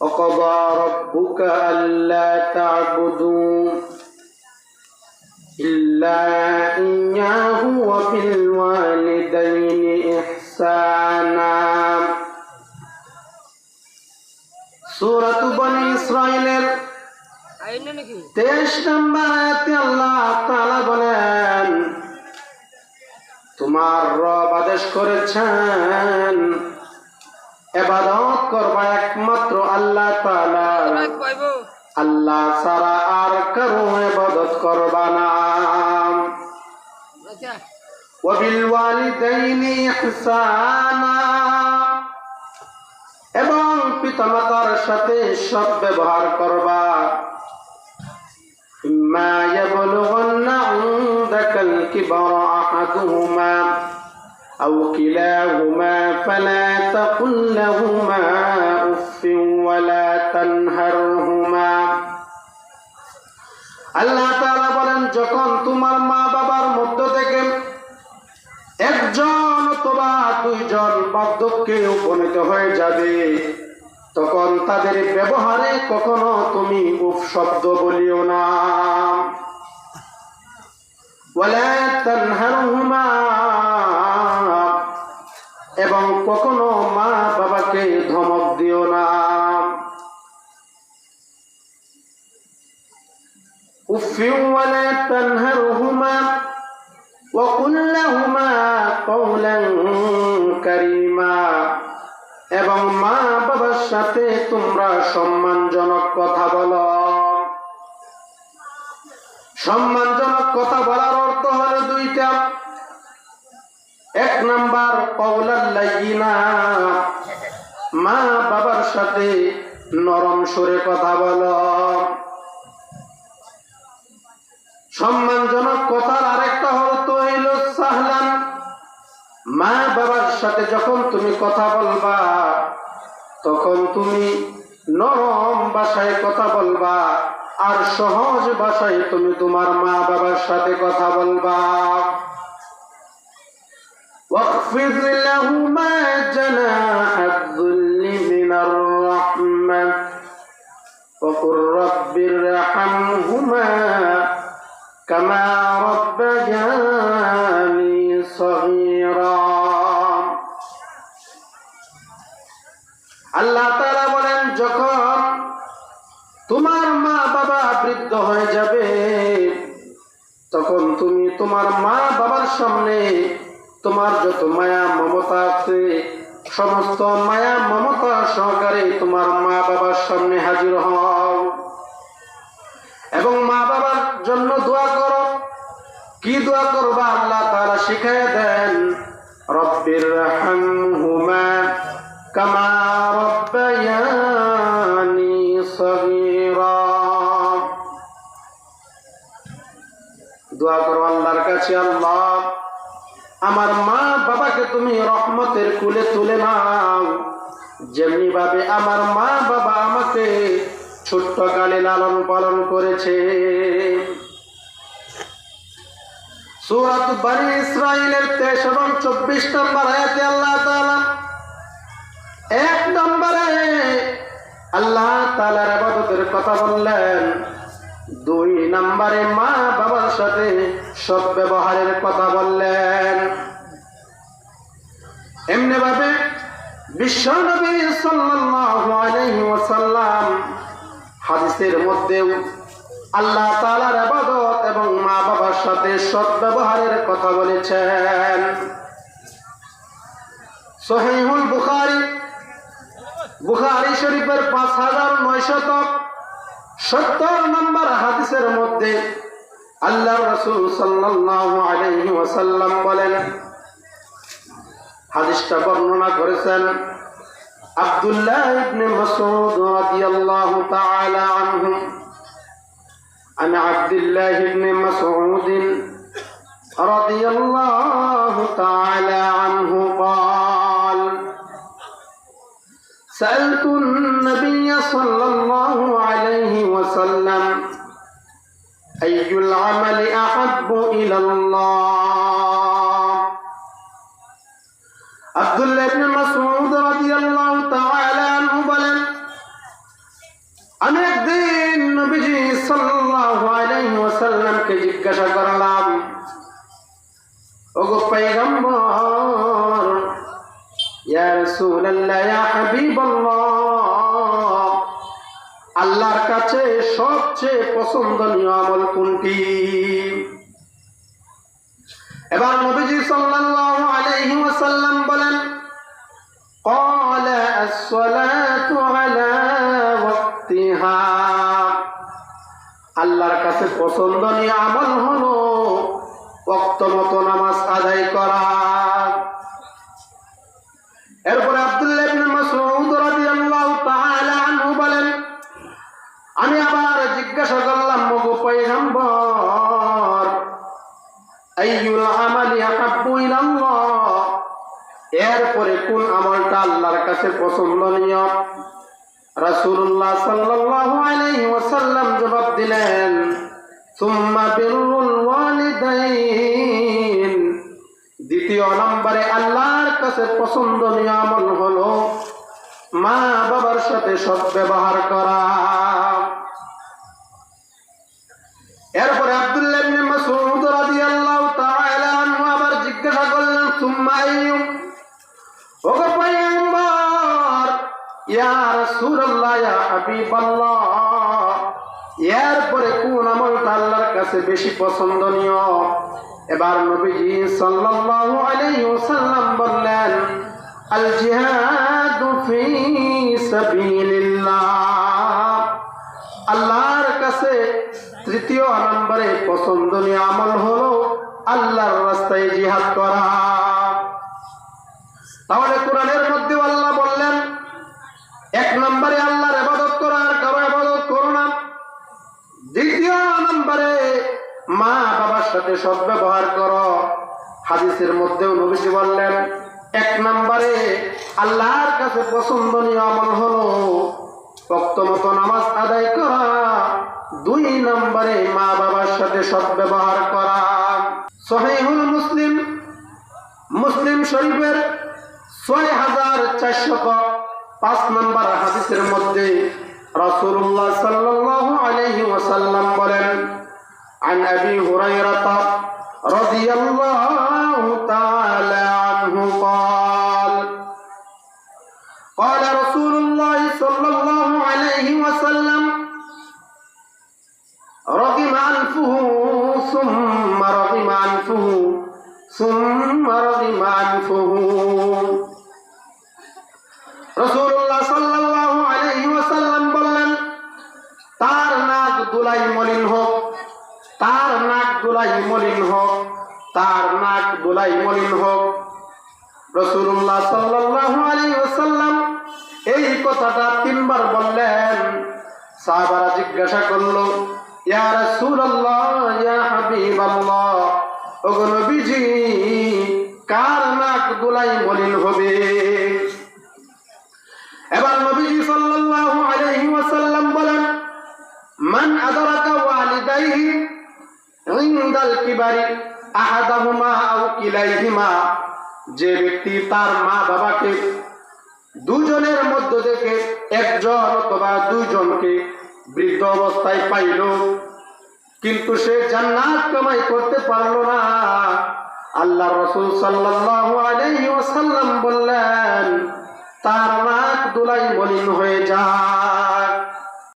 وقضى ربك ألا تعبدوا إلا إياه وبالوالدين إحسانا سورة بني إسرائيل আইনে নাকি তেইশ নম্বর আয়াতে আল্লাহ তাআলা বলেন তোমার রব আদেশ করেছেন এবাদত করবা একমাত্র আল্লাহ আল্লাহ ছাড়া আর কারও এবাদত করবা না। এবং পিতা মাতার সাথে সব ব্যবহার করবা। বলো না ইম্মা কি বড় কিবার তুমা أو كلاهما فلا تقل لهما أف ولا تنهرهما আল্লাহ তাআলা বলেন যখন তোমার মা বাবার মধ্য থেকে একজন অথবা দুইজন বার্ধক্যে উপনীত হয়ে যাবে তখন তাদের ব্যবহারে কখনো তুমি উপ শব্দ বলিও না ولا تنهرهما এবং কখনো মা বাবাকে ধমক দিও না উফ ولا تنهرهما وقل لهما قولا كريما এবং মা বাবার সাথে তোমরা সম্মানজনক কথা বলো সম্মানজনক কথা বলার অর্থ হলো দুইটা এক নাম্বার কৌলাল্লাইনা মা বাবার সাথে নরম সুরে কথা বলো। সম্মানজনক কথার আরেকটা অর্থ হইল সাহলান। মা বাবার সাথে যখন তুমি কথা বলবা, তখন তুমি নরম ভাষায় কথা বলবা আর সহজ ভাষায় তুমি তোমার মা বাবার সাথে কথা বলবা। واخفض لهما جناح الذل من الرحمة وقل رب ارحمهما كما ربياني صغيرا আল্লাহ তাআলা বলেন যখন তোমার মা বাবা বৃদ্ধ হয়ে যাবে তখন তুমি তোমার মা বাবার সামনে তোমার যত মায়া, মমতা আছে, সমস্ত মায়া, মমতা সহকারে তোমার মা বাবার সামনে হাজির হও। এবং মা বাবার জন্য দোয়া করো। কি দোয়া করবা? আল্লাহ তারা শিখাই দেন, রব্বির রাহমহুমা আমার মা বাবাকে তুমি রহমতের কুলে তুলে নাও। যেমনি ভাবে আমার মা বাবা আমাকে ছোট্ট কালে লালন পালন করেছে। সুরাত বানি ইসরাইলের তেইশ এবং চব্বিশ নম্বর আয়াতে আল্লাহ তাআলা এক নম্বরে আল্লাহ তাআলার ইবাদতের কথা বললেন দুই নম্বরে মা বাবার সাথে সব ব্যবহারের কথা বললেন। এমনি ভাবে বিশ্ব নবী সাল্লাল্লাহু আলাইহি ওয়াসাল্লাম হাদিসের মধ্যেও আল্লাহ তাআলার ইবাদত এবং মা বাবার সাথে সৎ ব্যবহারের কথা বলেছেন। সহিহুল বুখারী বুখারী শরীফের পাঁচ হাজার নয়শত সত্তর নম্বর হাদিসের মধ্যে আল্লাহ রসুল সাল্লাল্লাহু আলাইহি ওয়াসাল্লাম বলেন হাদিসটা বর্ণনা করেছেন আব্দুল্লাহ ইবনে মাসউদ রাদিয়াল্লাহু তাআলা আনহু عن عبد الله بن مسعود رضي الله تعالى عنه قال سألت النبي صلى الله عليه وسلم أي العمل أحب إلى الله عبد الله بن مسعود رضي الله تعالى عنه বলেন আমি একদিন নবীজি সাল্লাল্লাহু আলাইহি ওয়াসাল্লামকে জিজ্ঞাসা করলাম ওগো পয়গম্বর ইয়া রাসূলুল্লাহ ইয়া হাবিবাল্লাহ কাছে সবচেয়ে পছন্দনীয় আমল কোনটি? এবার নবীজি সাল্লাল্লাহু আলাইহি ওয়াসাল্লাম বলেন, ক্বালা আস-সালাতু আলা ওয়াক্তিহা। আল্লাহর কাছে পছন্দনীয় আমল হলো ওয়াক্ত মতো নামাজ আদায় করা। এরপরে কোন আমলটা আল্লাহর কাছে পছন্দনীয়? রাসূলুল্লাহ সাল্লাল্লাহু আলাইহি ওয়াসাল্লাম জবাব দিলেন, সুম্মা বিরুল ওয়ালিদাইন। দ্বিতীয় নম্বরে আল্লাহর কাছে পছন্দনীয় আমল হলো মা বাবার সাথে সৎ ব্যবহার করা। এরপরে কোন আমলটা আল্লাহর কাছে বেশি পছন্দনীয়? এবার নবীজি সাল্লাল্লাহু আলাইহি ওয়াসাল্লাম বললেন আল জিহাদু ফি সাবিলিল্লাহ। আল্লাহর কাছে তৃতীয় নম্বরে পছন্দনীয় আমল হলো আল্লাহর রাস্তায় জিহাদ করা। তাহলে কোরআনের মধ্যে আল্লাহ বললেন এক নম্বরে আল্লাহর ইবাদত করা আর কারও ইবাদত করো না। দ্বিতীয় নম্বরে মা বাবার সাথে সদ্ব্যবহার করো। হাদিসের মধ্যেও নবীজি বললেন, এক নম্বরে আল্লাহর কাছে পছন্দনীয় আমল হলো ভক্ত মতো নামাজ আদায় করা, দুই নম্বরে মা বাবার সাথে সদ্ব্যবহার করা। সহিহুল মুসলিম মুসলিম শরীফের ছয় হাজার চারশত পাঁচ নম্বর হাদিসের মধ্যে রাসূলুল্লাহ সাল্লাল্লাহু আলাইহি ওয়াসাল্লাম বলেন عن ابي هريره رضي الله تعالى عنه قال قال رسول الله صلى الله عليه وسلم رغم أنفه ثم رغم أنفه ثم দুলাই মলিন হোক, রসুল্লাহ সাল্লাল্লাহু আলাইহি ওয়াসাল্লাম এই কথাটা তিনবার বললেন। সাহাবারা জিজ্ঞাসা করল, ইয়া রাসূলুল্লাহ, ইয়া হাবিবাল্লাহ, ওগো নবীজি, কার নাক দুলাই মলিন হবে? এবার নবীজি সাল্লাল্লাহু আলাইহি ওয়াসাল্লাম বলেন, মান আদরাকা ওয়ালিদাইহি ইনদাল কিবারি? আহাদাহুমা আও কিলাইহিমা, যে ব্যক্তি তার মা বাবাকে দুজনের মধ্য থেকে একজন অথবা দুইজনকে বৃদ্ধ অবস্থায় পাইল, কিন্তু সে জান্নাত কামাই করতে পারল না। আল্লাহ রসুল সাল্লাল্লাহু আলাইহি ওয়াসাল্লাম বললেন, তার নাক দুলাই মলিন হয়ে যায়